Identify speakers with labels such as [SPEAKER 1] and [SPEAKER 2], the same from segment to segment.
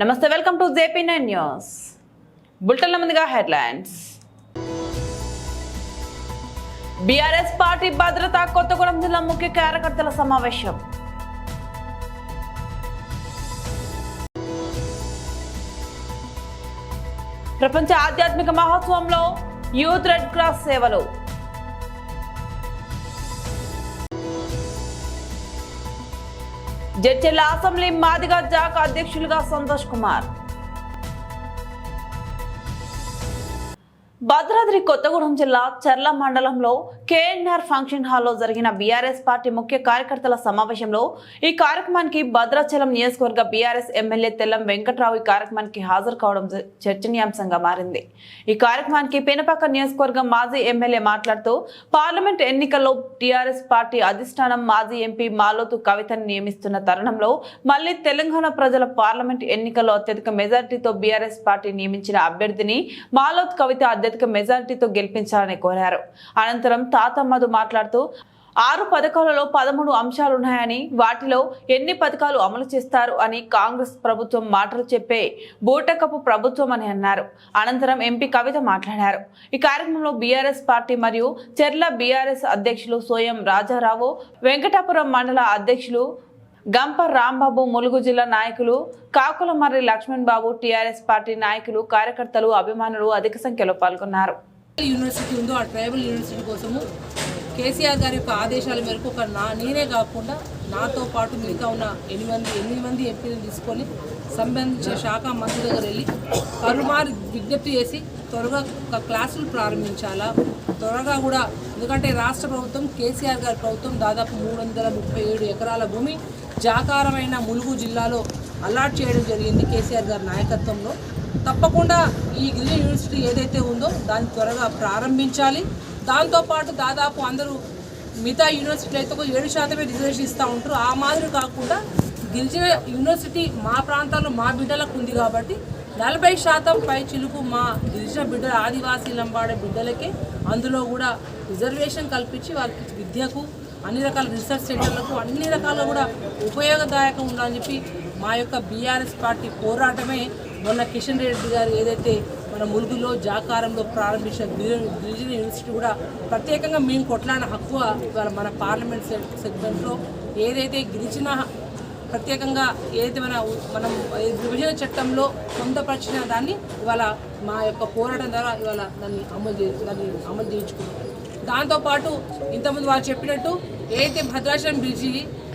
[SPEAKER 1] నమస్తే welcome to JP nine news బులెటిన్ల ముందుగా headlines BRS party భద్రత కొత్తగూడెం జిల్లా ముఖ్య కార్యకర్తల సమావేశం. ప్రపంచ ఆధ్యాత్మిక మహోత్సవంలో యూత్ రెడ్ క్రాస్ సేవలు. జడ్చెల్ల అసెంబ్లీ మాదిగా జాక్ అధ్యక్షులుగా సంతోష్ కుమార్. భద్రాద్రి కొత్తగూడెం జిల్లా చర్ల మండలంలో కేఎన్ఆర్ ఫంక్షన్ హాల్లో జరిగిన బీఆర్ఎస్ పార్టీ ముఖ్య కార్యకర్తల సమావేశంలో ఈ కార్యక్రమానికి భద్రాచలం నియోజకవర్గ బీఆర్ఎస్ ఎమ్మెల్యే తెల్లం వెంకట్రావు ఈ కార్యక్రమానికి హాజరు కావడం చర్చనీయాంశంగా మారింది. ఈ కార్యక్రమానికి పెనపాక నియోజకవర్గం మాజీ ఎమ్మెల్యే మాట్లాడుతూ పార్లమెంట్ ఎన్నికల్లో టీఆర్ఎస్ పార్టీ అధిష్టానం మాజీ ఎంపీ మాలోతు కవితను నియమిస్తున్న తరుణంలో మళ్ళీ తెలంగాణ ప్రజల పార్లమెంట్ ఎన్నికల్లో అత్యధిక మెజార్టీతో బీఆర్ఎస్ పార్టీ నియమించిన అభ్యర్థిని మాలోత్ కవిత అత్యధిక మెజారిటీతో గెలిపించాలని కోరారు. అనంతరం తాత మధు మాట్లాడుతూ ఆరు పథకాలలో పదమూడు అంశాలున్నాయని వాటిలో ఎన్ని పథకాలు అమలు చేస్తారు అని కాంగ్రెస్ ప్రభుత్వం మాటలు చెప్పే బూటకపు ప్రభుత్వం అని అన్నారు. అనంతరం ఎంపీ కవిత మాట్లాడారు. ఈ కార్యక్రమంలో బీఆర్ఎస్ పార్టీ మరియు చెర్ల బీఆర్ఎస్ అధ్యక్షులు సోయం రాజారావు వెంకటాపురం మండల అధ్యక్షులు గంప రాంబాబు ములుగు జిల్లా నాయకులు కాకులమర్రి లక్ష్మణ్ బాబు టీఆర్ఎస్ పార్టీ నాయకులు కార్యకర్తలు అభిమానులు అధిక సంఖ్యలో పాల్గొన్నారు.
[SPEAKER 2] యూనివర్సిటీ ఉందో ఆ ట్రైబల్ యూనివర్సిటీ కోసము కేసీఆర్ గారి యొక్క ఆదేశాల మేరకు ఒక నా నేనే కాకుండా నాతో పాటు మిగతా ఉన్న ఎనిమిది మంది ఎనిమిది మంది ఎంపీలను తీసుకొని సంబంధించిన శాఖ మంత్రి దగ్గర వెళ్ళి పలుమారు విజ్ఞప్తి చేసి త్వరగా ఒక క్లాసులు ప్రారంభించాలా? త్వరగా కూడా ఎందుకంటే రాష్ట్ర ప్రభుత్వం కేసీఆర్ గారి ప్రభుత్వం దాదాపు మూడు వందల ముప్పై ఏడు ఎకరాల భూమి జాకారమైన ములుగు జిల్లాలో అలాట్ చేయడం జరిగింది కేసీఆర్ గారి నాయకత్వంలో. తప్పకుండా ఈ గిరిజన యూనివర్సిటీ ఏదైతే ఉందో దాన్ని త్వరగా ప్రారంభించాలి. దాంతోపాటు దాదాపు అందరూ మిగతా యూనివర్సిటీలు అయితే ఒక ఏడు శాతమే రిజర్వేషన్ ఇస్తూ ఉంటారు. ఆ మాదిరి కాకుండా గిరిజన యూనివర్సిటీ మా ప్రాంతాల్లో మా బిడ్డలకు ఉంది కాబట్టి నలభై శాతం పై చిలుకు మా గిరిజన బిడ్డల ఆదివాసీ లంబాడే బిడ్డలకే అందులో కూడా రిజర్వేషన్ కల్పించి వాళ్ళకి విద్యకు అన్ని రకాల రీసెర్చ్ సెంటర్లకు అన్ని రకాల కూడా ఉపయోగదాయకం ఉండాలని చెప్పి మా యొక్క బీఆర్ఎస్ పార్టీ పోరాటమే మొన్న కిషన్ రెడ్డి గారు ఏదైతే మన ములుగులో జాకారంలో ప్రారంభించిన గిరిజన గిరిజన యూనివర్సిటీ కూడా ప్రత్యేకంగా మేము కొట్లాడిన హక్కు ఇవాళ మన పార్లమెంట్ సెగ్మెంట్లో ఏదైతే గిరిజన ప్రత్యేకంగా ఏదైతే మన మనం విభజన చట్టంలో పొందపరిచిన దాన్ని ఇవాళ మా యొక్క పోరాటం ద్వారా ఇవాళ దాన్ని అమలు చే దాన్ని అమలు చేయించుకున్నాం. దాంతోపాటు ఇంతకుముందు వాళ్ళు చెప్పినట్టు ఏదైతే భద్రాచలం బ్రిడ్జి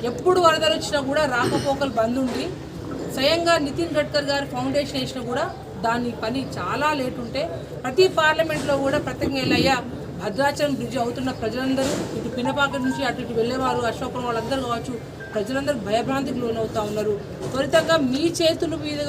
[SPEAKER 2] ఎప్పుడు వరదలు వచ్చినా కూడా రాకపోకలు బంద్ ఉండి స్వయంగా నితిన్ గడ్కర్ గారు ఫౌండేషన్ వేసినా కూడా దాని పని చాలా లేట్ ఉంటే ప్రతి పార్లమెంట్లో కూడా ప్రత్యేకంగా వెళ్ళయ్యా భద్రాచలం బ్రిడ్జ్ అవుతున్న ప్రజలందరూ ఇటు పినపాక నుంచి అటు ఇటు వెళ్ళేవారు అశోకం వాళ్ళందరూ కావచ్చు ప్రజలందరూ భయభ్రాంతికి లోనవుతూ ఉన్నారు. త్వరితంగా మీ చేతుల మీద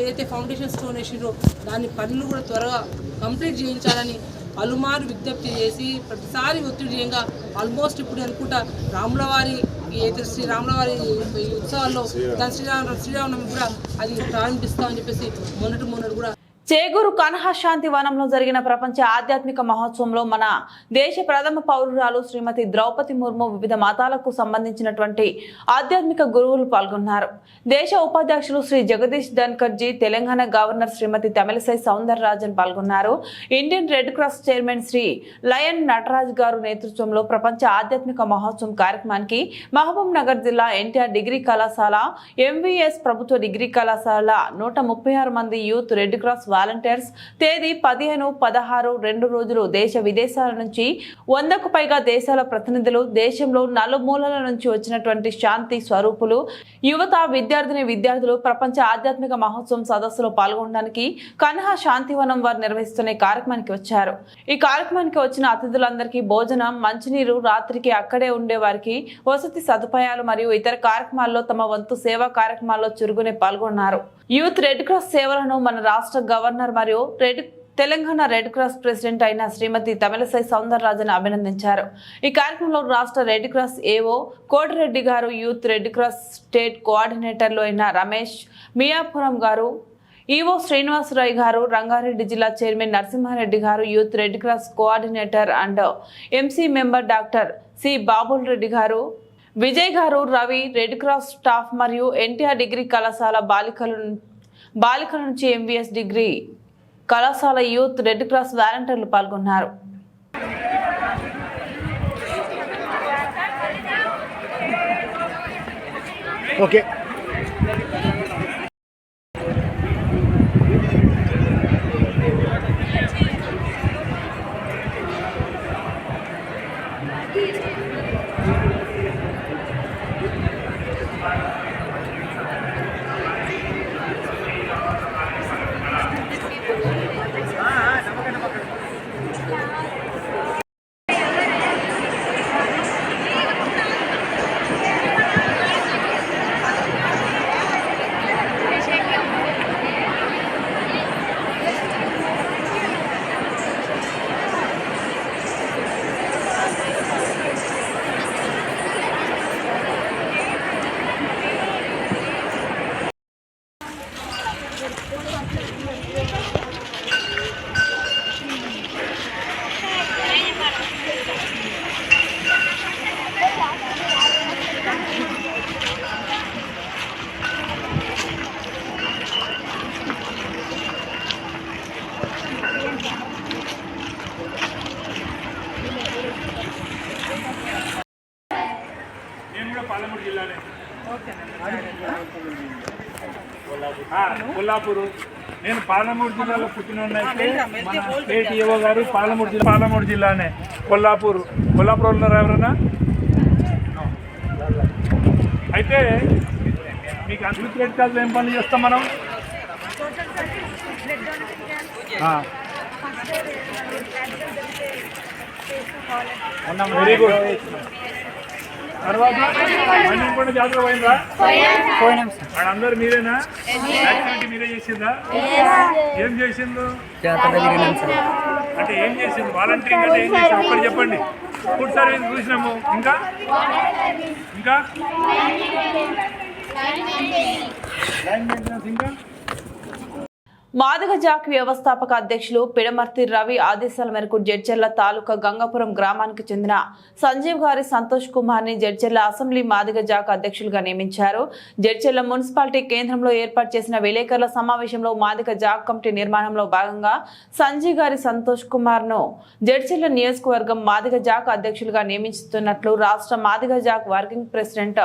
[SPEAKER 2] ఏదైతే ఫౌండేషన్ స్టోన్ వేసిందో దాని పనులు కూడా త్వరగా కంప్లీట్ చేయించాలని పలుమారు విజ్ఞప్తి చేసి ప్రతిసారి ఒత్తిడి చేయంగా ఆల్మోస్ట్ ఇప్పుడు అనుకుంటా రాముల వారి ఏదైతే శ్రీ రాముల వారి ఈ ఉత్సవాల్లో దాని శ్రీరామ శ్రీరామనవమి కూడా అది ప్రారంభిస్తామని చెప్పేసి మొన్నటి మొన్నటి కూడా
[SPEAKER 1] చేగూరు కనహ శాంతి వనంలో జరిగిన ప్రపంచ ఆధ్యాత్మిక మహోత్సవంలో మన దేశ ప్రథమ పౌరురాలు శ్రీమతి ద్రౌపది ముర్ము వివిధ మతాలకు సంబంధించినటువంటి ఆధ్యాత్మిక గురువులు పాల్గొన్నారు. దేశ ఉపాధ్యక్షులు శ్రీ జగదీష్ ధన్కర్జీ తెలంగాణ గవర్నర్ శ్రీమతి తమిళసై సౌందరరాజన్ పాల్గొన్నారు. Indian Red Cross chairman Shri Lion Nataraj గారు నేతృత్వంలో ప్రపంచ ఆధ్యాత్మిక మహోత్సవం కార్యక్రమానికి మహబూబ్ నగర్ జిల్లా ఎన్టీఆర్ డిగ్రీ కళాశాల ఎంవీఎస్ ప్రభుత్వ డిగ్రీ కళాశాల నూట ముప్పై ఆరు మంది యూత్ రెడ్ క్రాస్ వాలంటీర్స్. తేదీ పదిహేను పదహారు రెండు రోజులు దేశ విదేశాల నుంచి వందకు పైగా దేశాల ప్రతినిధులు దేశంలో నలుమూలల నుంచి వచ్చినటువంటి శాంతి స్వరూపులు యువత విద్యార్థిని విద్యార్థులు ప్రపంచ ఆధ్యాత్మిక మహోత్సవం సదస్సులో పాల్గొనడానికి కన్హా శాంతివనం వారు నిర్వహిస్తున్న కార్యక్రమానికి వచ్చారు. ఈ కార్యక్రమానికి వచ్చిన అతిథులందరికీ భోజనం మంచినీరు రాత్రికి అక్కడే ఉండే వారికి వసతి సదుపాయాలు మరియు ఇతర కార్యక్రమాల్లో తమ వంతు సేవా కార్యక్రమాల్లో చురుగునే పాల్గొన్నారు. యూత్ రెడ్ క్రాస్ సేవలను మన రాష్ట్ర గవర్నర్ మరియు red Telangana red cross president అయిన శ్రీమతి తమిళసై సౌందరరాజన్ అభినందించారు. ఈ కార్యక్రమంలో రాష్ట్ర రెడ్ క్రాస్ ఏఓ కోటిరెడ్డి గారు యూత్ రెడ్ క్రాస్ స్టేట్ కోఆర్డినేటర్లు అయిన రమేష్ మియాపురం గారు ఈవో శ్రీనివాసరావు గారు రంగారెడ్డి జిల్లా చైర్మన్ నరసింహారెడ్డి గారు youth red cross coordinator and MC member doctor C Babul Reddy గారు విజయ్ గారు రవి రెడ్ క్రాస్ స్టాఫ్ మరియు ఎన్టీఆర్ డిగ్రీ కళాశాల బాలికలు బాలికల నుంచి ఎంవీఎస్ డిగ్రీ కళాశాల యూత్ రెడ్ క్రాస్ వాలంటీర్లు పాల్గొన్నారు.
[SPEAKER 3] ఓకే
[SPEAKER 4] నేను కూడా పాలమూరు జిల్లానే ఆ, కొల్లాపూరు. నేను పాలమూరు జిల్లాలో పుట్టినోడినైతే మన స్టేట్ ఈఓ గారు పాలమూరు జిల్లా పాలమూరు జిల్లానే. కొల్లాపూరు. కొల్లాపూర్ ఉన్నారు ఎవరన్నా? అయితే మీకు అభివృద్ధి రెడ్ కార్డులో ఏం పనులు చేస్తాం మనం. వెరీ గుడ్ తర్వాత మన్యంకొండ జాతర పోయిందా? వాళ్ళందరూ మీరేనా? యాక్టివిటీ మీరే చేసిందా? ఏం చేసిండు అంటే ఏం చేసింది వాలంటీరింగ్ అంటే ఏం చేసింది ఒక్కటి చెప్పండి. ఫుడ్ సర్వీస్ చూసినాము. ఇంకా? ఇంకా? లైన్ మెయింటెనెన్స్ ఇంకా?
[SPEAKER 1] మాదిగ జాక్ వ్యవస్థాపక అధ్యక్షులు పిడమర్తి రవి ఆదేశాల మేరకు జడ్చెర్ల తాలూకా గంగాపురం గ్రామానికి చెందిన సంజీవ్ గారి సంతోష్ కుమార్ని జడ్చెర్ల అసెంబ్లీ మాదిగ జాక్ అధ్యక్షులుగా నియమించారు. జడ్చెర్ల మున్సిపాలిటీ కేంద్రంలో ఏర్పాటు చేసిన విలేకరుల సమావేశంలో మాదిగ జాక్ కమిటీ నిర్మాణంలో భాగంగా సంజీవ్ గారి సంతోష్ కుమార్ను జడ్చెర్ల నియోజకవర్గం మాదిగ జాక్ అధ్యక్షులుగా నియమిస్తున్నట్లు రాష్ట్ర మాదిగ జాక్ వర్కింగ్ ప్రెసిడెంట్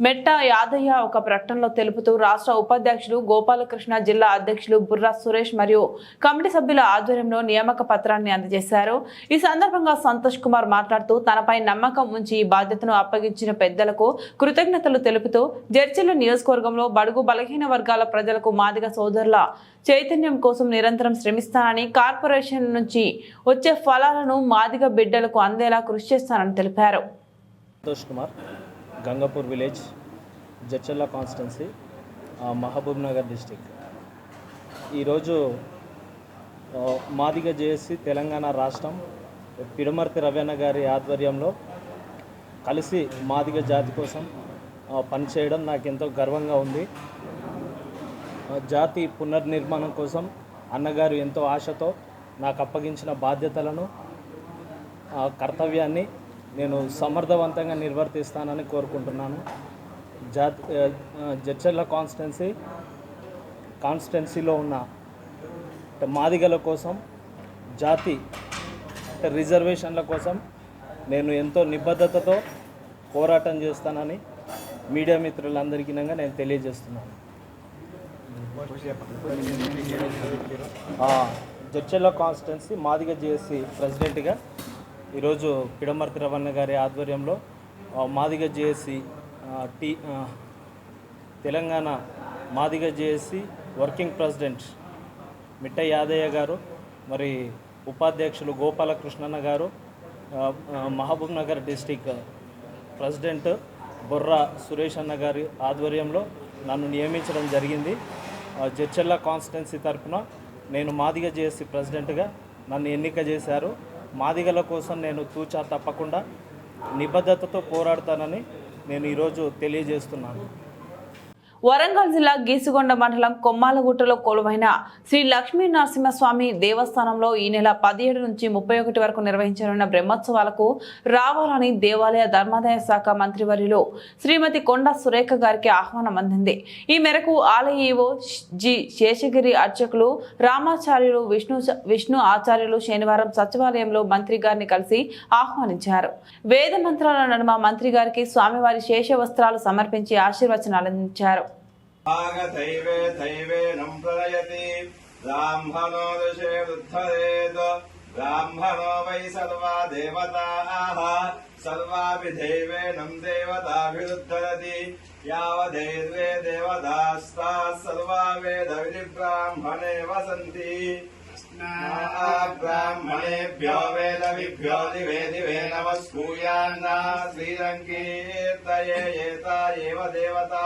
[SPEAKER 1] మెట్ట యాదయ్య ఒక ప్రకటనలో తెలుపుతూ రాష్ట్ర ఉపాధ్యక్షులు గోపాలకృష్ణ జిల్లా అధ్యక్షులు బుర్రా సురేష్ మరియు కమిటీ సభ్యుల ఆధ్వర్యంలో నియామక పత్రాన్ని అందజేశారు. ఈ సందర్భంగా సంతోష్ కుమార్ మాట్లాడుతూ తనపై నమ్మకం ఉంచి ఈ బాధ్యతను అప్పగించిన పెద్దలకు కృతజ్ఞతలు తెలుపుతూ జడ్చిల నియోజకవర్గంలో బడుగు బలహీన వర్గాల ప్రజలకు మాదిగ సోదరుల చైతన్యం కోసం నిరంతరం శ్రమిస్తానని కార్పొరేషన్ నుంచి వచ్చే ఫలాలను మాదిగ బిడ్డలకు అందేలా కృషి చేస్తానని తెలిపారు.
[SPEAKER 5] Santosh Kumar. Gangapur village Jadcherla constituency Mahabubnagar district ఈరోజు మాదిగ జేఏసీ తెలంగాణ రాష్ట్రం పిడమర్తి రవీణ గారి ఆధ్వర్యంలో కలిసి మాదిగ జాతి కోసం పనిచేయడం నాకు ఎంతో గర్వంగా ఉంది. జాతి పునర్నిర్మాణం కోసం అన్నగారు ఎంతో ఆశతో నాకు అప్పగించిన బాధ్యతలను కర్తవ్యాన్ని నేను సమర్థవంతంగా నిర్వర్తిస్తానని కోరుకుంటున్నాను. జాతి జడ్చర్ల కాన్స్టెన్సీ కాన్స్టెన్సీలో ఉన్న మాదిగల కోసం జాతి రిజర్వేషన్ల కోసం నేను ఎంతో నిబద్ధతతో పోరాటం చేస్తానని మీడియా మిత్రులందరికీ నేను తెలియజేస్తున్నాను. జడ్చర్ల కాన్స్టిట్యున్సీ మాదిగ జేఏసీ ప్రెసిడెంట్గా ఈరోజు పిడమర్తి రవణ గారి ఆధ్వర్యంలో Madiga JAC T Telangana Madiga JAC working president Mitta Yadaiah గారు మరి ఉపాధ్యక్షులు గోపాలకృష్ణన్న గారు Mahabubnagar district president Borra Suresh అన్న గారి ఆధ్వర్యంలో నన్ను నియమించడం జరిగింది. ఆ, కాన్స్టిట్యున్సీ తరఫున నేను మాదిగ జేఏసీ ప్రెసిడెంట్గా నన్ను ఎన్నిక చేశారు. మాదిగల కోసం నేను తూచా తప్పకుండా నిబద్ధతతో పోరాడతానని నేను ఈరోజు తెలియజేస్తున్నాను.
[SPEAKER 1] వరంగల్ జిల్లా గీసుగొండ మండలం కొమ్మాలగుట్టలో కొలువైన శ్రీ లక్ష్మీ నరసింహస్వామి దేవస్థానంలో ఈ నెల పదిహేడు నుంచి ముప్పై ఒకటి వరకు నిర్వహించనున్న బ్రహ్మోత్సవాలకు రావాలని దేవాలయ ధర్మాదాయ శాఖ మంత్రివర్యులు శ్రీమతి కొండ సురేఖ గారికి ఆహ్వానం అందింది. ఈ మేరకు ఆలయ ఈవో జి శేషగిరి అర్చకులు రామాచార్యులు విష్ణు విష్ణు ఆచార్యులు శనివారం సచివాలయంలో మంత్రి గారిని కలిసి ఆహ్వానించారు. వేద మంత్రాల నడుమ మంత్రి గారికి స్వామివారి శేష వస్త్రాలు సమర్పించి ఆశీర్వచనాలు అందించారు
[SPEAKER 3] आगतैवे दैवेनं प्रलयति ब्राह्मणो दशे वृद्धरेत् ब्राह्मणो वै सर्वा देवताः सर्वापि दैवेनं देवताभिरुद्धरति यावदैर्वे देवतास्ताः सर्वा वेदविधिब्राह्मणे वसन्ति ब्राह्मणेभ्यो वेदविभ्यो दिवे दिवे नमस्कूयान्ना श्रीरङ्कीर्तये एता एव देवता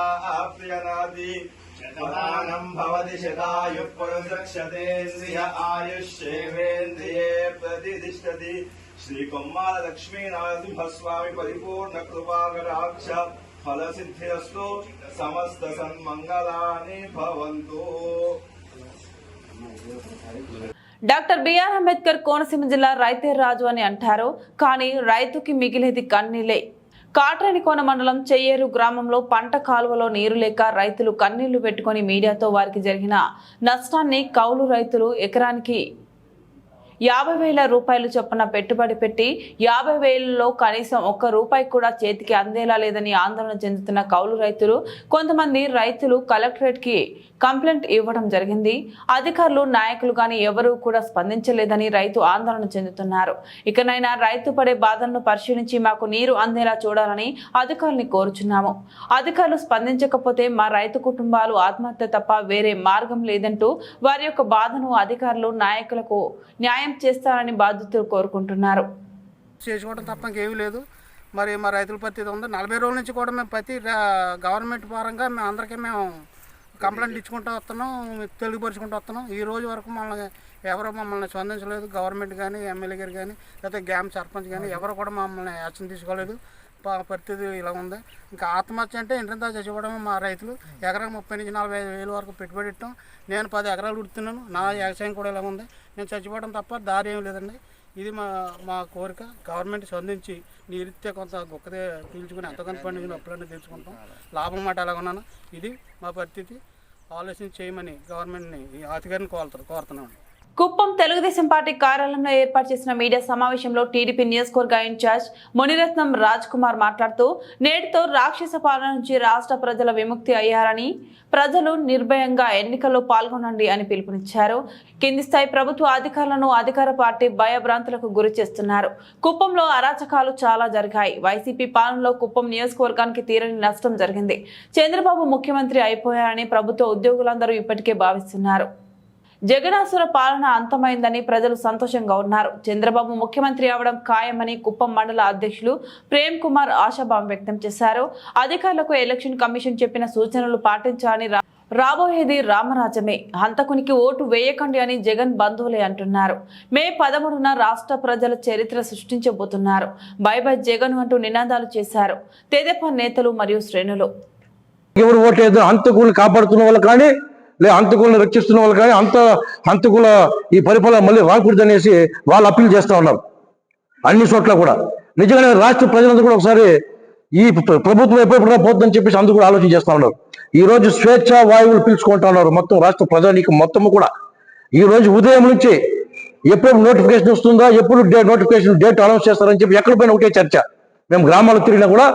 [SPEAKER 3] प्रियनाति शतमानम् भवति शतायुः पुरुषक्षतेन्द्रिय आयुष्येवेन्द्रिये प्रतिष्ठति श्रीकुम्मारलक्ष्मीनरसिंहस्वामि परिपूर्णकृपाकटाक्ष फलसिद्धिरस्तु समस्तसन्मङ्गलानि भवन्तु
[SPEAKER 1] డాక్టర్ బిఆర్ అంబేద్కర్ కోనసీమ జిల్లా రైతే రాజు అని అంటారు. కానీ రైతుకి మిగిలేది కన్నీలే. కాట్రేనికోన మండలం చెయ్యేరు గ్రామంలో పంట కాలువలో నీరు లేక రైతులు కన్నీళ్ళు పెట్టుకుని మీడియాతో వారికి జరిగిన నష్టాన్ని కౌలు రైతులు ఎకరానికి యాభై వేల రూపాయలు చొప్పున పెట్టుబడి పెట్టి యాభై వేలలో కనీసం ఒక్క రూపాయి కూడా చేతికి అందేలా లేదని ఆందోళన చెందుతున్న కౌలు రైతులు కొంతమంది రైతులు కలెక్టరేట్కి కంప్లైంట్ ఇవ్వడం జరిగింది. అధికారులు నాయకులు కానీ ఎవరూ కూడా స్పందించలేదని రైతు ఆందోళన చెందుతున్నారు. ఇకనైనా రైతు పడే బాధలను పరిశీలించి మాకు నీరు అందేలా చూడాలని అధికారుల్ని కోరుచున్నాము. అధికారులు స్పందించకపోతే మా రైతు కుటుంబాలు ఆత్మహత్య తప్ప వేరే మార్గం లేదంటూ వారి యొక్క బాధను అధికారులు నాయకులకు న్యాయం చేస్తారని బాధితులు కోరుకుంటున్నారు.
[SPEAKER 6] చేసుకోవడం తప్ప ఇంకేమీ లేదు. మరి మా రైతుల పరిస్థితి ఉంది. నలభై రోజుల నుంచి కూడా మేము ప్రతి గవర్నమెంట్ పరంగా మేము అందరికీ మేము కంప్లైంట్ ఇచ్చుకుంటూ వస్తున్నాం. తెలుగుపరుచుకుంటూ వస్తున్నాం. ఈ రోజు వరకు మమ్మల్ని ఎవరు మమ్మల్ని స్పందించలేదు. గవర్నమెంట్ కానీ ఎమ్మెల్యే గారు కానీ లేకపోతే గ్రామ సర్పంచ్ కానీ ఎవరు కూడా మమ్మల్ని యాక్షన్ తీసుకోలేదు. పరిస్థితి ఇలా ఉంది. ఇంకా ఆత్మహత్య అంటే ఇంటింతా చచ్చిపోవడం మా రైతులు. ఎకరాకు ముప్పై నుంచి నలభై ఐదు వేలు వరకు పెట్టుబడి పెట్టాం నేను పది ఎకరాలు ఉడుతున్నాను. నా వ్యవసాయం కూడా ఇలా ఉంది. నేను చచ్చిపోవడం తప్ప దారి ఏం లేదండి. ఇది మా మా కోరిక. గవర్నమెంట్ స్పందించి నీరిస్తే కొంత గొక్కదే పీల్చుకుని ఎంతకంత పండించిన అప్పులన్నీ తెచ్చుకుంటాం లాభం మాట ఎలా ఉన్నాను ఇది మా పరిస్థితి. ఆలోచన చేయమని గవర్నమెంట్ని ఈ అధికారిని కోరుతారు కోరుతున్నాను
[SPEAKER 1] కుప్పం తెలుగుదేశం పార్టీ కార్యాలయంలో ఏర్పాటు చేసిన మీడియా సమావేశంలో టీడీపీ నియోజకవర్గ ఇన్ఛార్జ్ మునిరత్నం రాజ్ కుమార్ మాట్లాడుతూ నేటితో రాక్షస పాలన నుంచి రాష్ట్ర ప్రజల విముక్తి అయ్యారని ప్రజలు నిర్భయంగా ఎన్నికల్లో పాల్గొనండి అని పిలుపునిచ్చారు. కింది స్థాయి ప్రభుత్వ అధికారులను అధికార పార్టీ భయభ్రాంతులకు గురి చేస్తున్నారు. కుప్పంలో అరాచకాలు చాలా జరిగాయి. వైసీపీ పాలనలో కుప్పం నియోజకవర్గానికి తీరని నష్టం జరిగింది. చంద్రబాబు ముఖ్యమంత్రి అయిపోయారని ప్రభుత్వ ఉద్యోగులందరూ ఇప్పటికే భావిస్తున్నారు. జగనాసుర పాలన అంతమైందని ప్రజలు సంతోషంగా ఉన్నారు. చంద్రబాబు ముఖ్యమంత్రి అవడం ఖాయమని కుప్పం మండల అధ్యక్షులు ప్రేమ్ కుమార్ ఆశాభావం వ్యక్తం చేశారు. అధికారులకు ఎలక్షన్ కమిషన్ చెప్పిన సూచనలు పాటించాలని రా- రాబోయేది రామరాజమే హంతకునికి ఓటు వేయకండి అని జగన్ బంధువులే అంటున్నారు. మే పదమూడున రాష్ట్ర ప్రజల చరిత్ర సృష్టించబోతున్నారు. బై బై జగన్ అంటూ నినాదాలు చేశారు. తెదేపా నేతలు మరియు శ్రేణులు.
[SPEAKER 7] ఎవరు ఓట్లేదు హంతకుల్ని కాపాడుతున్న వాళ్ళు కానీ లే హంతకుల్ని రక్షిస్తున్న వాళ్ళు కానీ అంత హంతకుల ఈ పరిపాలన మళ్ళీ రాకూడదు అనేసి వాళ్ళు అప్పీల్ చేస్తూ ఉన్నారు. అన్ని చోట్ల కూడా. నిజంగానే రాష్ట్ర ప్రజలందరూ కూడా ఒకసారి ఈ ప్రభుత్వం ఎప్పుడెప్పుడు పోతుందని చెప్పేసి అందరూ కూడా ఆలోచన చేస్తూ ఉన్నారు. ఈ రోజు స్వేచ్ఛ వాయువులు పీల్చుకుంటా ఉన్నారు మొత్తం రాష్ట్ర ప్రజానికి మొత్తం కూడా. ఈ రోజు ఉదయం నుంచి ఎప్పుడు నోటిఫికేషన్ వస్తుందా ఎప్పుడు డే నోటిఫికేషన్ డేట్ అనౌన్స్ చేస్తారని చెప్పి ఎక్కడ పోయినా ఒకటే చర్చ. మేము గ్రామాలకు తిరిగినా కూడా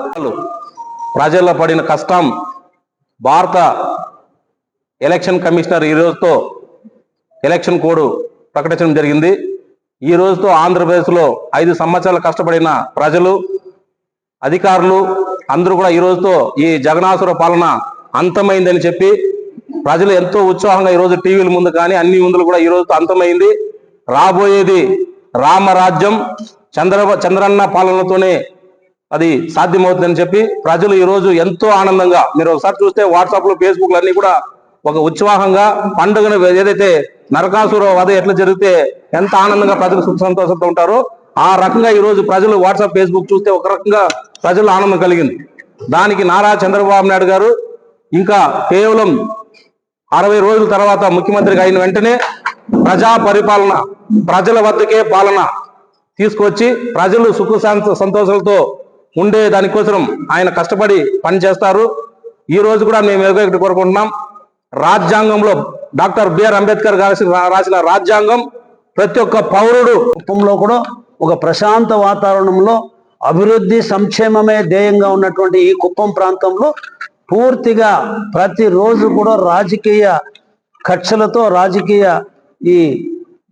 [SPEAKER 8] ప్రజల్లో పడిన కష్టం భారత ఎలక్షన్ కమిషనర్ ఈ రోజుతో ఎలక్షన్ కోడ్ ప్రకటించడం జరిగింది. ఈ రోజుతో ఆంధ్రప్రదేశ్లో ఐదు సంవత్సరాలు కష్టపడిన ప్రజలు అధికారులు అందరూ కూడా ఈ రోజుతో ఈ జగనాసుర పాలన అంతమైందని చెప్పి ప్రజలు ఎంతో ఉత్సాహంగా ఈ రోజు టీవీల ముందు కానీ అన్ని ముందులు కూడా ఈ రోజుతో అంతమైంది. రాబోయేది రామరాజ్యం చంద్ర చంద్రన్న పాలనతోనే అది సాధ్యమవుతుందని చెప్పి ప్రజలు ఈరోజు ఎంతో ఆనందంగా మీరు ఒకసారి చూస్తే వాట్సాప్లో ఫేస్బుక్లు అన్నీ కూడా ఒక ఉత్సాహంగా పండుగను ఏదైతే నరకాసుర వధ ఎట్లా జరిగితే ఎంత ఆనందంగా ప్రజలు సుఖ సంతోషంతో ఉంటారో ఆ రకంగా ఈ రోజు ప్రజలు వాట్సాప్ ఫేస్బుక్ చూస్తే ఒక రకంగా ప్రజలు ఆనందం కలిగింది. దానికి నారా చంద్రబాబు నాయుడు గారు ఇంకా కేవలం అరవై రోజుల తర్వాత ముఖ్యమంత్రిగా అయిన వెంటనే ప్రజా పరిపాలన ప్రజల వద్దకే పాలన తీసుకొచ్చి ప్రజలు సుఖ శాంత సంతోషాలతో ఉండే దానికోసం ఆయన కష్టపడి పనిచేస్తారు. ఈ రోజు కూడా మేము ఒకటి కోరుకుంటున్నాం. రాజ్యాంగంలో డాక్టర్ బిఆర్ అంబేద్కర్ గారి రాసిన రాజ్యాంగం ప్రతి ఒక్క పౌరుడు
[SPEAKER 9] కుప్పంలో కూడా ఒక ప్రశాంత వాతావరణంలో అభివృద్ధి సంక్షేమమే ధ్యేయంగా ఉన్నటువంటి ఈ కుప్పం ప్రాంతంలో పూర్తిగా ప్రతిరోజు కూడా రాజకీయ కక్షలతో రాజకీయ ఈ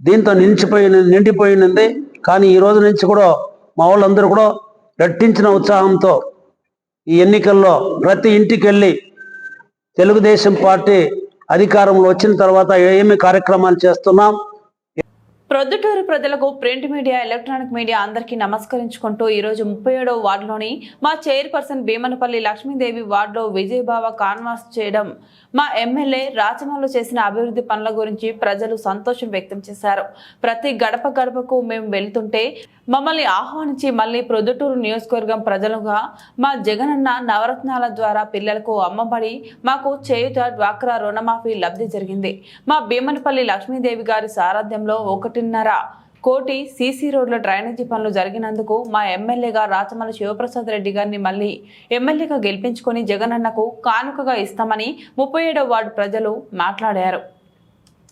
[SPEAKER 9] దీంతో నిలిచిపోయిన నిండిపోయినది కానీ ఈ రోజు నుంచి కూడా మా వాళ్ళందరూ కూడా రెట్టించిన ఉత్సాహంతో ఈ ఎన్నికల్లో ప్రతి ఇంటికి వెళ్ళి తెలుగుదేశం పార్టీ అధికారంలో వచ్చిన తర్వాత ఏమి కార్యక్రమాలు చేస్తున్నాం?
[SPEAKER 1] ప్రొద్దుటూరు ప్రజలకు ప్రింట్ మీడియా ఎలక్ట్రానిక్ మీడియా అందరికీ నమస్కరించుకుంటూ ఈరోజు ముప్పై ఏడవ వార్డులోని మా చైర్పర్సన్ భీమనపల్లి లక్ష్మీదేవి వార్డులో విజయబావ కాన్వాస్ చేయడం. మా ఎమ్మెల్యే రాచమల్లు చేసిన అభివృద్ధి పనుల గురించి ప్రజలు సంతోషం వ్యక్తం చేశారు. ప్రతి గడప గడపకు మేము వెళ్తుంటే మమ్మల్ని ఆహ్వానించి మళ్ళీ ప్రొద్దుటూరు నియోజకవర్గం ప్రజలుగా మా జగనన్న నవరత్నాల ద్వారా పిల్లలకు అమ్మబడి మాకు చేయుత డ్వాక్రా రుణమాఫీ లబ్ధి జరిగింది. మా భీమనపల్లి లక్ష్మీదేవి గారి సారథ్యంలో ఒకటి ఒకటిన్నర కోటి సీసీ రోడ్ల డ్రైనేజీ పనులు జరిగినందుకు మా ఎమ్మెల్యేగా రాచమల్లి శివప్రసాద్ రెడ్డి గారిని మళ్ళీ ఎమ్మెల్యేగా గెలిపించుకొని జగనన్నకు కానుకగా ఇస్తామని ముప్పై ఏడవ వార్డు ప్రజలు మాట్లాడారు.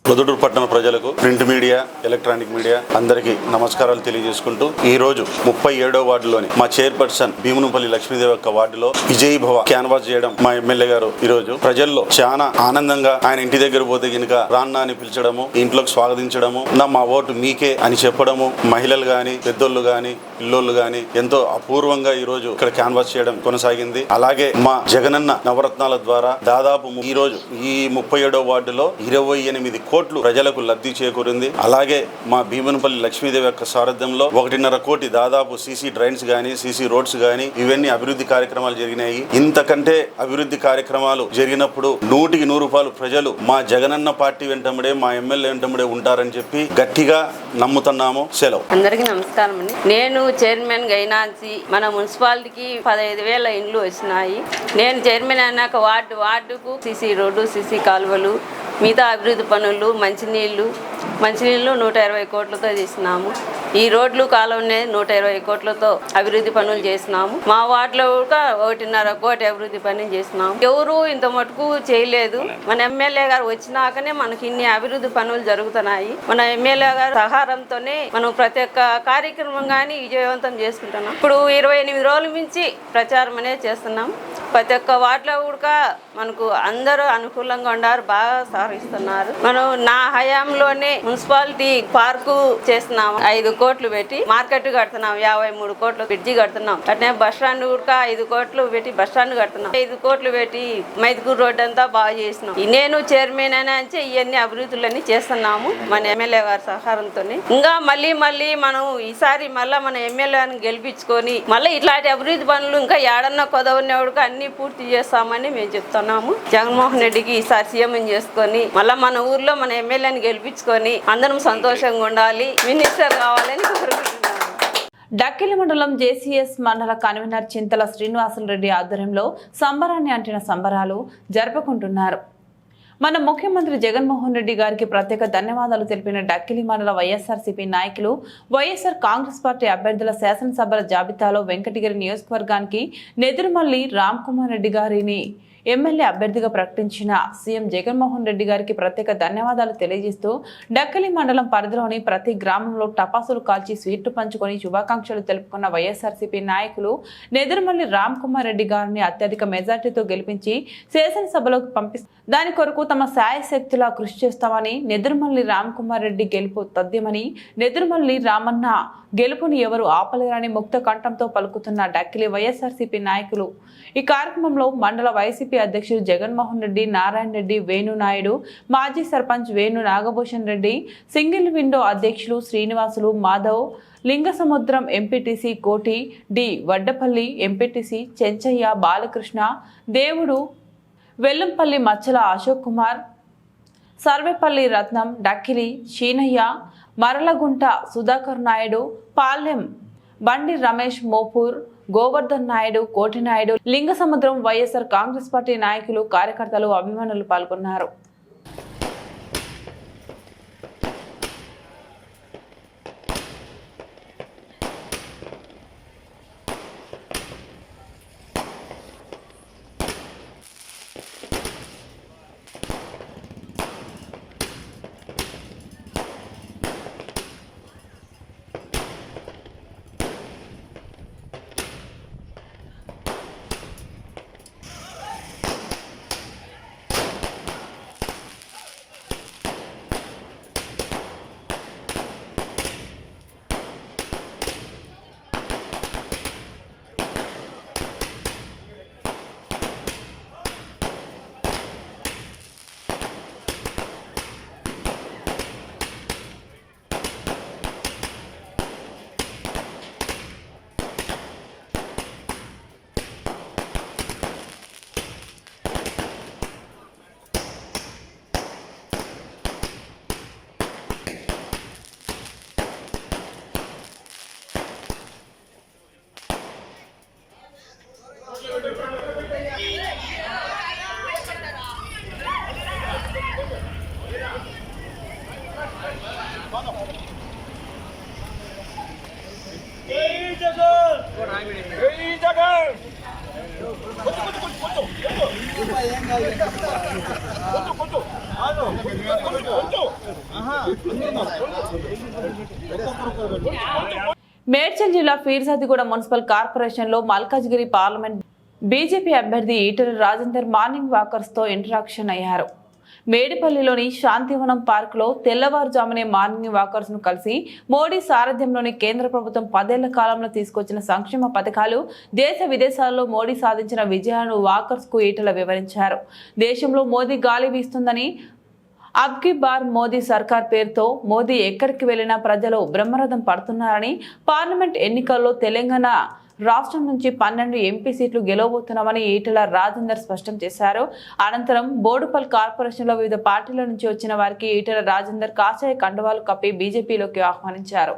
[SPEAKER 10] ప్రొద్దుటూరు పట్టణ ప్రజలకు ప్రింట్ మీడియా ఎలక్ట్రానిక్ మీడియా అందరికీ నమస్కారాలు తెలియజేసుకుంటూ ఈ రోజు ముప్పై ఏడో వార్డులోని మా చైర్పర్సన్ భీమునుపల్లి లక్ష్మీదేవి యొక్క వార్డులో విజయ్ భవ క్యాన్వాస్ చేయడం మా ఎమ్మెల్యే గారు ఈ రోజు. ప్రజల్లో చాలా ఆనందంగా ఆయన ఇంటి దగ్గర పోతే గినుక రాన్న అని పిలిచడము ఇంట్లోకి స్వాగతించడము నా మా ఓటు మీకే అని చెప్పడము మహిళలు గాని పెద్దోళ్ళు గాని పిల్లోళ్ళు గాని ఎంతో అపూర్వంగా ఈ రోజు ఇక్కడ క్యాన్వాస్ చేయడం కొనసాగింది. అలాగే మా జగనన్న నవరత్నాల ద్వారా దాదాపు ఈ రోజు ఈ ముప్పై ఏడో వార్డులో ఇరవై ఎనిమిది కోట్లు కోట్లు ప్రజలకు లబ్ధి చేకూరింది. అలాగే మా భీమనపల్లి లక్ష్మీదేవి యొక్క సారథ్యంలో ఒకటిన్నర కోటి దాదాపు సీసీ డ్రైన్స్ గానీ సీసీ రోడ్స్ గానీ ఇవన్నీ అభివృద్ధి కార్యక్రమాలు జరిగినాయి. ఇంతకంటే అభివృద్ధి కార్యక్రమాలు జరిగినప్పుడు నూటికి నూరు రూపాయలు ప్రజలు మా జగనన్న పార్టీ వెంటబడే మా ఎమ్మెల్యే వెంటబడే ఉంటారని చెప్పి గట్టిగా నమ్ముతున్నాము. సెలవు.
[SPEAKER 11] అందరికీ నమస్కారం అండి. నేను చైర్మన్ గైనాన్సి. మన మున్సిపాలిటీకి పదహైదు వేల ఇండ్లు వచ్చినాయి. నేను చైర్మన్ అయినాక వార్డు వార్డుకు సీసీ రోడ్డు సీసీ కాలువలు మిగతా అభివృద్ధి పనులు మంచినీళ్ళు మంచినీళ్ళు నూట ఇరవై కోట్లతో చేసినాము ఈ రోడ్లు కాలువ అనేది నూట ఇరవై కోట్లతో అభివృద్ధి పనులు చేసినాము. మా వార్డులో కూడా ఒకటిన్నర కోటి అభివృద్ధి పనులు చేసినాము. ఎవరు ఇంత మటుకు చేయలేదు. మన ఎమ్మెల్యే గారు వచ్చినాకనే మనకి ఇన్ని అభివృద్ధి పనులు జరుగుతున్నాయి. మన ఎమ్మెల్యే గారు సహారంతోనే మనం ప్రతి ఒక్క కార్యక్రమం కానీ విజయవంతం చేసుకుంటున్నాం. ఇప్పుడు ఇరవై ఎనిమిది రోజుల మించి ప్రచారం అనేది చేస్తున్నాం. ప్రతి ఒక్క వార్డులో కూడా మనకు అందరూ అనుకూలంగా ఉన్నారు బాగా సహకరిస్తున్నారు. మనం నా హయాంలోనే మున్సిపాలిటీ పార్కు చేస్తున్నాం ఐదు కోట్లు పెట్టి మార్కెట్ కడుతున్నాం. యాభై మూడు కోట్లు బ్రిడ్జి కడుతున్నాం. అట్నే బస్ స్టాండ్ కూడా ఐదు కోట్లు పెట్టి బస్ స్టాండ్ కడుతున్నాం. ఐదు కోట్లు పెట్టి మైదుకూరు రోడ్ అంతా బాగా చేసినాం. నేను చైర్మన్ అని అంటే ఇవన్నీ అభివృద్ధులన్నీ చేస్తున్నాము మన ఎమ్మెల్యే గారి సహకారంతో ఇంకా మళ్ళీ మళ్ళీ మనం ఈసారి మళ్ళీ మన ఎమ్మెల్యేని గెలిపించుకొని మళ్ళీ ఇట్లాంటి అభివృద్ధి పనులు ఇంకా ఏడన్నా కొదవనేవాడుగా అన్ని పూర్తి చేస్తామని మేము చెప్తున్నాము. జగన్మోహన్ రెడ్డికి ఈసారి సీఎం చేసుకొని మళ్ళీ మన ఊర్లో మన ఎమ్మెల్యేని గెలిపించుకొని అందరం సంతోషంగా ఉండాలి. మినిస్టర్ కావాలని కోరుకుంటున్నాను
[SPEAKER 1] డక్కిలి మండలం జేసీఎస్ మండల కన్వీనర్ చింతల శ్రీనివాసులరెడ్డి ఆధ్వర్యంలో సంబరాన్ని అంటిన సంబరాలు జరుపుకుంటున్నారు. మన ముఖ్యమంత్రి జగన్మోహన్ రెడ్డి గారికి ప్రత్యేక ధన్యవాదాలు తెలిపిన డక్కిలి మండల వైఎస్ఆర్సీపీ నాయకులు వైఎస్ఆర్ కాంగ్రెస్ పార్టీ అభ్యర్థుల శాసనసభల జాబితాలో వెంకటగిరి నియోజకవర్గానికి నెదురుమల్లి రామ్ కుమార్ రెడ్డి గారిని ఎమ్మెల్యే అభ్యర్థిగా ప్రకటించిన సీఎం జగన్మోహన్ రెడ్డి గారికి ప్రత్యేక ధన్యవాదాలు తెలియజేస్తూ డక్కలి మండలం పరిధిలోని ప్రతి గ్రామంలో టపాసులు కాల్చి స్వీట్లు పంచుకొని శుభాకాంక్షలు తెలుపుకున్న వైఎస్ఆర్సీపీ నాయకులు నెదురుమల్లి రామ్ కుమార్ రెడ్డి గారిని అత్యధిక మెజార్టీతో గెలిపించి శాసనసభలోకి పంపి దాని కొరకు తమ శాయశక్తులా కృషి చేస్తామని నెదురుమల్లి రామ్ కుమార్ రెడ్డి గెలుపు తథ్యమని నెదురుమల్లి రామన్న గెలుపుని ఎవరు ఆపలేరని ముక్త కంఠంతో పలుకుతున్న డక్కిలి వైఎస్ఆర్సీపీ నాయకులు. ఈ కార్యక్రమంలో మండల వైసీపీ అధ్యక్షుడు జగన్మోహన్ రెడ్డి నారాయణ రెడ్డి వేణు నాయుడు మాజీ సర్పంచ్ వేణు నాగభూషణ్ రెడ్డి సింగిల్ విండో అధ్యక్షులు Srinivasulu Madhav Lingasamudram MPTC Koti D Vaddapalli MPTC Chenchaiah Balakrishna దేవుడు వెల్లంపల్లి మచ్చల అశోక్ కుమార్ సర్వేపల్లి రత్నం Dakkili Seenaiah మరలగుంట Sudhakar Naidu Palem Bandi Ramesh Mopur Govardhan Naidu Kotinaidu Lingasamudram YSR Congress party నాయకులు కార్యకర్తలు అభిమానులు పాల్గొన్నారు. మేడ్చల్ జిల్లా ఫీర్సాదిగూడ మున్సిపల్ కార్పొరేషన్లో మల్కాజ్గిరి పార్లమెంట్ బీజేపీ అభ్యర్థి ఈటల రాజేందర్ మార్నింగ్ వాకర్స్తో ఇంటరాక్షన్ అయ్యారు. మేడిపల్లిలోని శాంతివనం పార్క్లో తెల్లవారుజామునే మార్నింగ్ వాకర్స్ను కలిసి మోడీ సారథ్యంలోని కేంద్ర ప్రభుత్వం పదేళ్ళ కాలంలో తీసుకొచ్చిన సంక్షేమ పథకాలు దేశ విదేశాల్లో మోడీ సాధించిన విజయాలను వాకర్స్కు ఈటల వివరించారు. దేశంలో మోదీ గాలి వీస్తుందని అబ్కి బార్ మోదీ సర్కార్ పేరుతో మోదీ ఎక్కడికి వెళ్ళినా ప్రజలు బ్రహ్మరథం పడుతున్నారని పార్లమెంట్ ఎన్నికల్లో తెలంగాణ రాష్ట్రం నుంచి పన్నెండు ఎంపీ సీట్లు గెలవబోతున్నామని ఈటల రాజేందర్ స్పష్టం చేశారు. అనంతరం బోడుపల్ కార్పొరేషన్లో వివిధ పార్టీల నుంచి వచ్చిన వారికి ఈటల రాజేందర్ కాషాయ కండువాలు కప్పి బీజేపీలోకి ఆహ్వానించారు.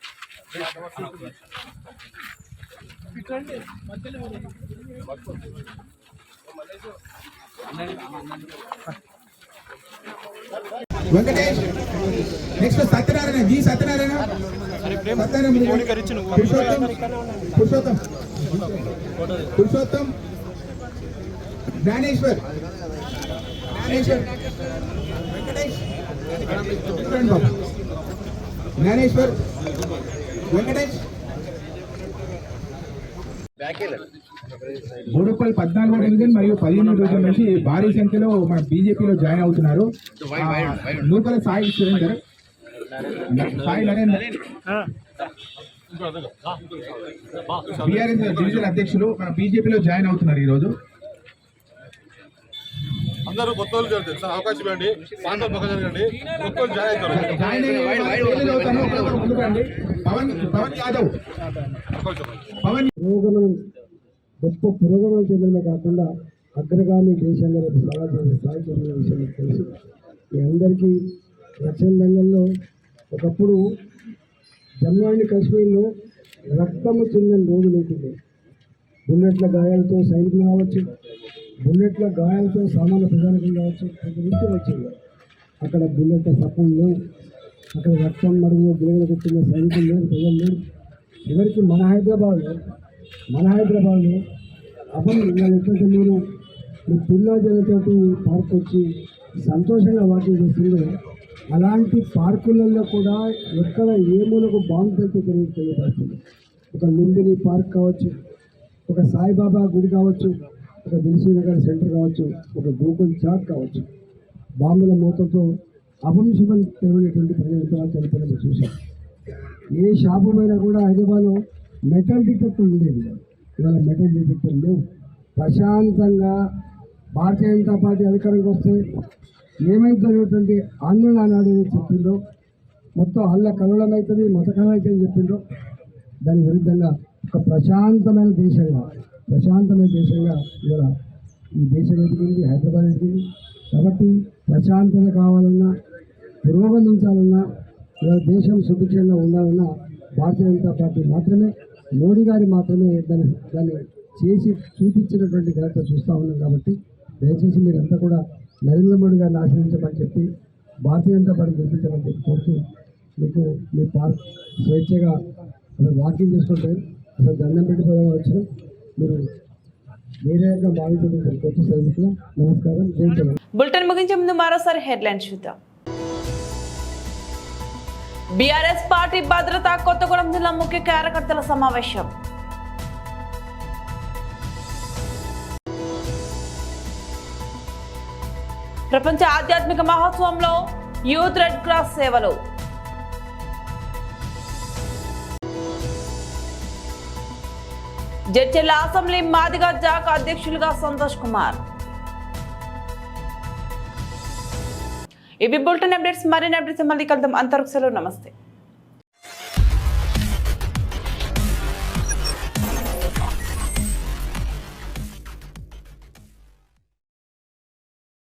[SPEAKER 12] Venkatesh next Satyanarayana G Satyanarayana. Purushottam Purushottam. Purushottam Gyaneshwar. Gyaneshwar. Venkatesh. Gyaneshwar. Venkatesh. Boduppal పద్నాలుగో డివిజన్ మరియు పదిహేను డివిజన్ నుంచి భారీ సంఖ్యలో మన బీజేపీలో జాయిన్ అవుతున్నారు. నూతన సాయి సురేందర్. సాయి నరేందర్. బీఆర్ఎస్ డివిజన్ అధ్యక్షులు మన బీజేపీలో జాయిన్ అవుతున్నారు ఈ రోజు
[SPEAKER 3] అందరూ కొత్త వాళ్ళు అవకాశం ఇవ్వండి. ప్రాంతం పక్క జరగండి. కొత్త వాళ్ళు జాయిన్ అవుతారు.
[SPEAKER 12] పవన్ పవన్ యాదవ్. పవన్
[SPEAKER 13] పురోగమనం గొప్ప పురోగమనం చెందడమే కాకుండా అగ్రగామి దేశంగా రేపు సవాల్ చేసే చెందిన విషయం మీకు తెలుసు. మీ అందరికీ రక్షణ రంగంలో ఒకప్పుడు జమ్మూ అండ్ కాశ్మీర్లో రక్తము చెందిన రోజులు ఉంటుంది. బుల్లెట్ల గాయాలతో సైనికులు కావచ్చు బుల్లెట్ల గాయాలతో సామాన్య ప్రజానికం కావచ్చు ప్రతి వ్యక్తి వచ్చింది అక్కడ బుల్లెట్ల సపోర్ట్ లేవు అక్కడ రక్తం మరుగులో బిలువలు కొట్టిన సైనికులు లేరు ప్రజలు లేరు. చివరికి మన హైదరాబాద్లో మన హైదరాబాద్లో అప్పుడు నేను ఎట్లయితే నేను మీ పిల్ల జనతోటి పార్క్ వచ్చి సంతోషంగా వాకింగ్ చేస్తుందో. అలాంటి పార్కులలో కూడా ఎక్కడ ఏ మూలకు బాంబు పెడితే తెలియదు తెలియపడుతుంది ఒక లుంబిని పార్క్ కావచ్చు ఒక సాయిబాబా గుడి కావచ్చు ఒక దిల్సునగర్ సెంటర్ కావచ్చు ఒక గోకుల్ చాట్ కావచ్చు. బాంబుల మూతతో అపవిషమైనటువంటి పది విత్తనాలు చనిపోయిన చూసాం ఏ షాపు పైన కూడా హైదరాబాద్లో మెటల్ డిటెక్టర్ ఉండేది. ఇవాళ మెటల్ డిటెక్టర్ లేవు. ప్రశాంతంగా భారతీయ జనతా పార్టీ అధికారంకి వస్తే ఏమైందనేటువంటి ఆందోళన ఆనాడు చెప్పిందో మొత్తం అల్ల కలవడమవుతుంది మత కలవైతుంది చెప్పిండ్రో దాని విరుద్ధంగా ఒక ప్రశాంతమైన దేశంగా ప్రశాంతమైన దేశంగా ఇవాళ ఈ దేశం ఎదిగింది హైదరాబాద్ ఎదిగింది. కాబట్టి ప్రశాంతత కావాలన్నా పురోగమించాలన్నా దేశం సుభిక్షంగా ఉండాలన్నా భారతీయ జనతా పార్టీ మాత్రమే మోడీ గారి మాత్రమే దాన్ని దాన్ని చేసి చూపించినటువంటి ఘనత చూస్తూ ఉన్నాం కాబట్టి దయచేసి మీరంతా కూడా నరేంద్ర మోడీ గారిని ఆశ్రయించమని చెప్పి భారతీయ జనతా పార్టీ గెలిపించమని చెప్పి కోరుతూ మీకు మీ పార్క్ స్వేచ్ఛగా అసలు వాకింగ్ చేసుకుంటే అసలు దండం పెట్టిపోదాం వచ్చిన మీరు వేరే రకంగా బాగుంటుంది కొత్త సర్వీస్లో నమస్కారం.
[SPEAKER 1] బులెటిన్ ముగించే ముందు మరోసారి హెడ్లైన్ చూద్దాం. బీఆర్ఎస్ పార్టీ భద్రత కొత్తగూడెం జిల్లా ముఖ్య కార్యకర్తల సమావేశం. ప్రపంచ ఆధ్యాత్మిక మహోత్సవంలో యూత్ రెడ్ క్రాస్ సేవలు. జడ్చెల్ల అసెంబ్లీ మాదిగా జాక్ అధ్యక్షులుగా సంతోష్ కుమార్. ఇవి బులెటిన్ అప్డేట్స్ మరిన్ని అప్డేట్స్ మళ్ళీ కలుద్దాం. అంతవరకు సెలవు. నమస్తే.